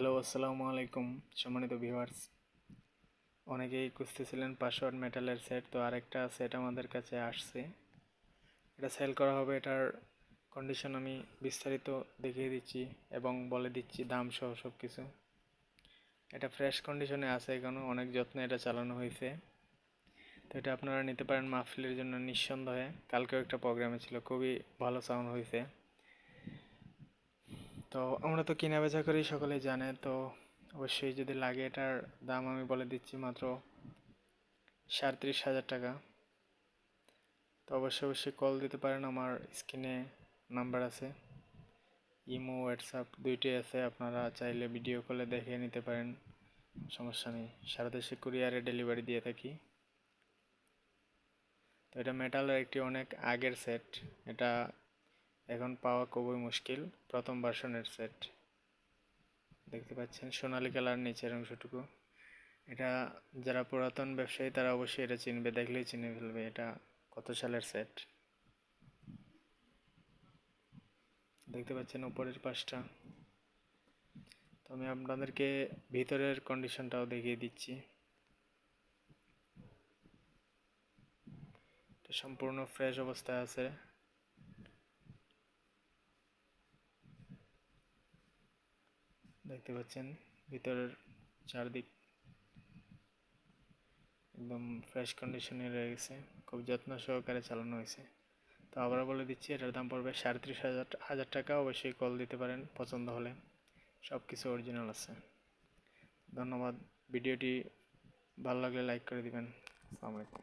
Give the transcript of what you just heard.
Hello, আসসালামু আলাইকুম সম্মানিত ভিউয়ার্স অনেকেই খুঁজতেছিলেন পাসওয়ার্ড মেটালের সেট তো আরেকটা সেট আমাদের কাছে আসছে। এটা সেল করা হবে, এটার কন্ডিশন আমি বিস্তারিত দেখিয়ে দিচ্ছি এবং বলে দিচ্ছি দাম সহ সব কিছু এটা ফ্রেশ কন্ডিশনে আছে এখনও অনেক যত্নে এটা চালানো হয়েছে। তো এটা আপনারা নিতে পারেন মাহফিলের জন্য নিঃসন্দেহে। কালকেও একটা প্রোগ্রামে ছিল, খুবই ভালো সাউন্ড হয়েছে। তো আমরা তো কেনা বেচা করি সকলেই জানে, তো অবশ্যই যদি লাগে এটার দাম আমি বলে দিচ্ছি মাত্র সাঁত্রিশ হাজার টাকা। তো অবশ্যই অবশ্যই কল দিতে পারেন, আমার স্ক্রিনে নাম্বার আছে। ইমো, হোয়াটসঅ্যাপ দুইটাই আছে, আপনারা চাইলে ভিডিও কলে দেখে নিতে পারেন, সমস্যা নেই। সারা দেশে কুরিয়ারে ডেলিভারি দিয়ে থাকি। তো এটা মেটালের একটি অনেক আগের সেট এটা এখন পাওয়া খুবই মুশকিল প্রথম ভার্সনের সেট। দেখতে পাচ্ছেন সোনালি কালার নিচের অংশটুকু। এটা যারা পুরাতন ব্যবসায়ী, তারা অবশ্যই এটা চিনবে, দেখলেই চিনে ফেলবে এটা কত সালের সেট। দেখতে পাচ্ছেন উপরের পাশটা। তো আমি আপনাদেরকে ভিতরের কন্ডিশনটাও দেখিয়ে দিচ্ছি। সম্পূর্ণ ফ্রেশ অবস্থায় আছে। দেখতে পাচ্ছেন, ভিতরের চারদিক একদম ফ্রেশ কন্ডিশনে রয়ে গেছে, খুব যত্ন সহকারে চালানো হয়েছে। তো আবার বলে দিচ্ছি, এটার দাম পড়বে সাড়ে হাজার হাজার টাকা, অবশ্যই কল দিতে পারেন, পছন্দ হলে। সব কিছু অরিজিনাল আছে। ধন্যবাদ, ভিডিওটি ভালো লাগলে লাইক করে দিবেন। আসসালামু আলাইকুম